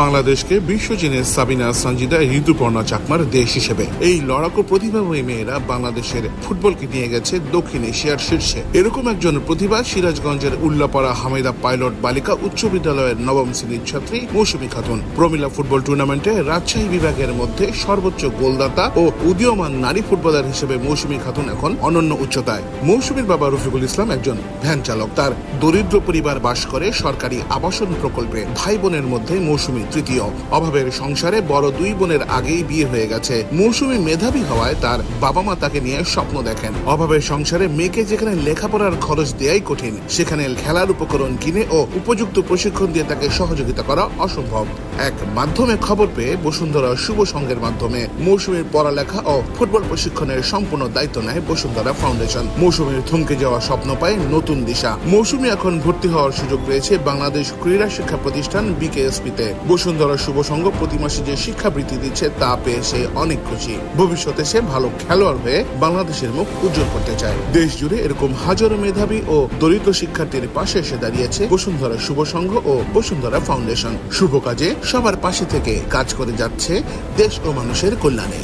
বাংলাদেশকে বিশ্বচীনের সাবিনা সঞ্জিদা ঋতুপর্ণা চাকমার দেশ হিসেবে। এই লড়াকু প্রতিভাময়ী মেয়েরা বাংলাদেশের ফুটবলকে নিয়ে গেছে দক্ষিণ এশিয়ার শীর্ষে। এরকম একজন প্রতিভা সিরাজগঞ্জের উল্লাপাড়া হামেদা পাইলট বালিকা উচ্চ বিদ্যালয়ের নবম শ্রেণির ছাত্রী মৌসুমী খাতুন। প্রমিলা ফুটবল টুর্নামেন্টে রাজশাহী বিভাগের মধ্যে সর্বোচ্চ গোলদাতা ও উদীয়মান নারী ফুটবলার হিসেবে মৌসুমী খাতুন এখন অনন্য উচ্চতায়। মৌসুমীর বাবা রফিকুল ইসলাম একজন ভ্যান চালক। তার দরিদ্র পরিবার বাস করে সরকারি আবাসন প্রকল্পে ভাই বোনের মধ্যে মৌসুমী তৃতীয়। অভাবের সংসারে বড় দুই বোনের আগেই বিয়ে হয়ে গেছে। মৌসুমী মেধাবী হওয়ায় তার বাবা মা তাকে নিয়ে স্বপ্ন দেখেন। অভাবের সংসারে মেয়েকে যেখানে লেখাপড়ার খরচ দেয়াই কঠিন, সেখানে খেলার উপকরণ কিনে ও উপযুক্ত প্রশিক্ষণ দিয়ে তাকে সহযোগিতা করা অসম্ভব। এক মাধ্যমে খবর পেয়ে বসুন্ধরা শুভ সংঘের মাধ্যমে মৌসুমীর পড়ালেখা ও ফুটবল প্রশিক্ষণের সম্পূর্ণ দায়িত্ব নেয় বসুন্ধরা ফাউন্ডেশন। মৌসুমীর থমকে যাওয়া স্বপ্ন পায় নতুন দিশা। মৌসুমী এখন ভর্তি হওয়ার সুযোগ পেয়েছে বাংলাদেশ ক্রীড়া শিক্ষা প্রতিষ্ঠান বিকেএসপিতে। বসুন্ধরা শুভ সংঘ প্রতি মাসে যে শিক্ষাবৃত্তি দিচ্ছে, তা পেয়ে সে অনেক খুশি। ভবিষ্যতে সে ভালো খেলোয়াড় হয়ে বাংলাদেশের মুখ উজ্জ্বল করতে চায়। দেশ জুড়ে এরকম হাজারো মেধাবী ও দরিদ্র শিক্ষার্থীর পাশে এসে দাঁড়িয়েছে বসুন্ধরা শুভ সংঘ ও বসুন্ধরা ফাউন্ডেশন। শুভ কাজে সবার পাশে থেকে কাজ করে যাচ্ছে দেশ ও মানুষের কল্যাণে।